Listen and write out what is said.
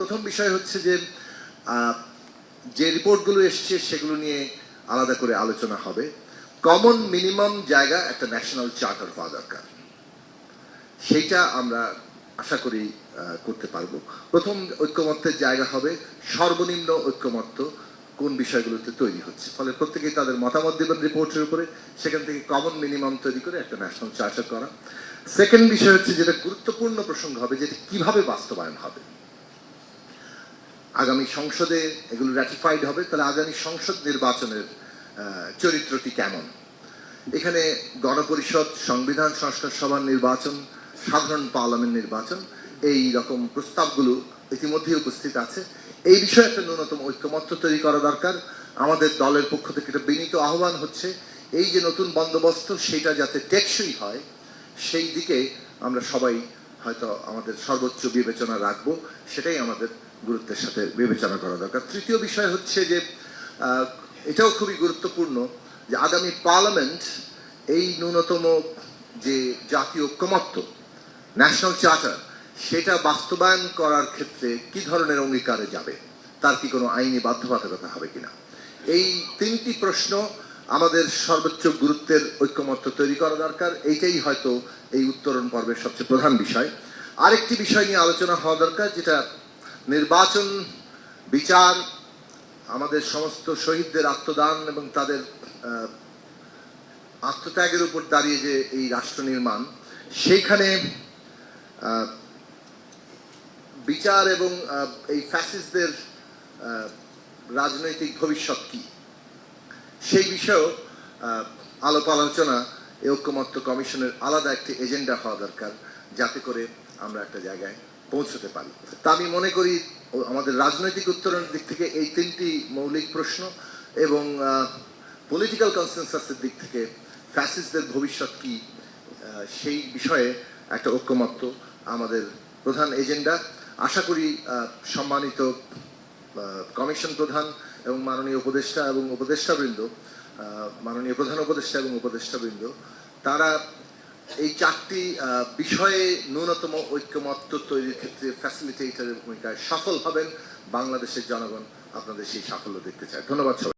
প্রথম বিষয় হচ্ছে যে যে রিপোর্টগুলো এসছে সেগুলো নিয়ে আলাদা করে আলোচনা হবে। কমন মিনিমাম জায়গা একটা ন্যাশনাল চার্টার হওয়া দরকার। সেইটা আমরা আশা করি করতে পারব। প্রথম ঐক্যমত্যের জায়গা হবে সর্বনিম্ন ঐক্যমত্য কোন বিষয়গুলোতে তৈরি হচ্ছে। ফলে প্রত্যেকেই তাদের মতামত দেবেন রিপোর্টের উপরে, সেখান থেকে কমন মিনিমাম তৈরি করে একটা ন্যাশনাল চার্টার করা। সেকেন্ড বিষয় হচ্ছে যেটা গুরুত্বপূর্ণ প্রসঙ্গ হবে, যেটা কীভাবে বাস্তবায়ন হবে। আগামী সংসদে এগুলো র্যাটিফাইড হবে, তাহলে আগামী সংসদ নির্বাচনের চরিত্রটি কেমন? এখানে গণপরিষদ, সংবিধান, সংস্কার সভার নির্বাচন, সাধারণ পার্লামেন্ট নির্বাচন, এই রকম প্রস্তাবগুলো ইতিমধ্যেই উপস্থিত আছে। এই বিষয়ে একটা ন্যূনতম ঐক্যমত্য তৈরি করা দরকার। আমাদের দলের পক্ষ থেকে একটা বিনীত আহ্বান হচ্ছে, এই যে নতুন বন্দোবস্ত, সেটা যাতে টেকসই হয়, সেই দিকে আমরা সবাই হয়তো আমাদের সর্বোচ্চ বিবেচনা রাখব, সেটাই আমাদের গুরুত্বের সাথে বিবেচনা করা দরকার। তৃতীয় বিষয় হচ্ছে যে এটাও খুবই গুরুত্বপূর্ণ যে আগামী পার্লামেন্ট এই ন্যূনতম যে জাতীয় ঐক্যমত্য, ন্যাশনাল চার্টার, সেটা বাস্তবায়ন করার ক্ষেত্রে কি ধরনের অঙ্গীকারে যাবে, তার কি কোনো আইনি বাধ্যবাধকতা হবে কিনা? এই তিনটি প্রশ্ন আমাদের সর্বোচ্চ গুরুত্বের ঐক্যমত্য তৈরি করা দরকার। এইটাই হয়তো এই উত্তরণ পর্বের সবচেয়ে প্রধান বিষয়। আরেকটি বিষয় নিয়ে আলোচনা হওয়া দরকার যেটা নির্বাচন বিচার আমাদের সমস্ত শহীদদের আত্মদান এবং তাদের আত্মত্যাগের উপর দাঁড়িয়ে যে এই রাষ্ট্র নির্মাণ সেইখানে বিচার এবং এই ফ্যাসিস্টদের আহ, রাজনৈতিক ভবিষ্যৎ কি? সেই বিষয়েও আলাপ আলোচনা এই ঐক্যমত্য কমিশনের আলাদা একটি এজেন্ডা হওয়া দরকার, যাতে করে আমরা একটা জায়গায় পৌঁছতে পারি। তা আমি মনে করি আমাদের রাজনৈতিক উত্তরণের দিক থেকে এই তিনটি মৌলিক প্রশ্ন এবং পলিটিক্যাল কনসেনসাসের দিক থেকে ফ্যাসিস্টদের ভবিষ্যৎ কি সেই বিষয়ে একটা ঐক্যমত্য আমাদের প্রধান এজেন্ডা। আশা করি সম্মানিত কমিশন প্রধান এবং মাননীয় উপদেষ্টা এবং উপদেষ্টাবৃন্দ মাননীয় প্রধান উপদেষ্টা এবং উপদেষ্টাবৃন্দ, তারা এই চারটি বিষয়ে ন্যূনতম ঐক্যমত্য তৈরির ক্ষেত্রে ফ্যাসিলিটেটরের ভূমিকায় সফল হবেন বাংলাদেশের জনগণ। আপনাদের সেই সাফল্য দেখতে চায়। ধন্যবাদ সবাই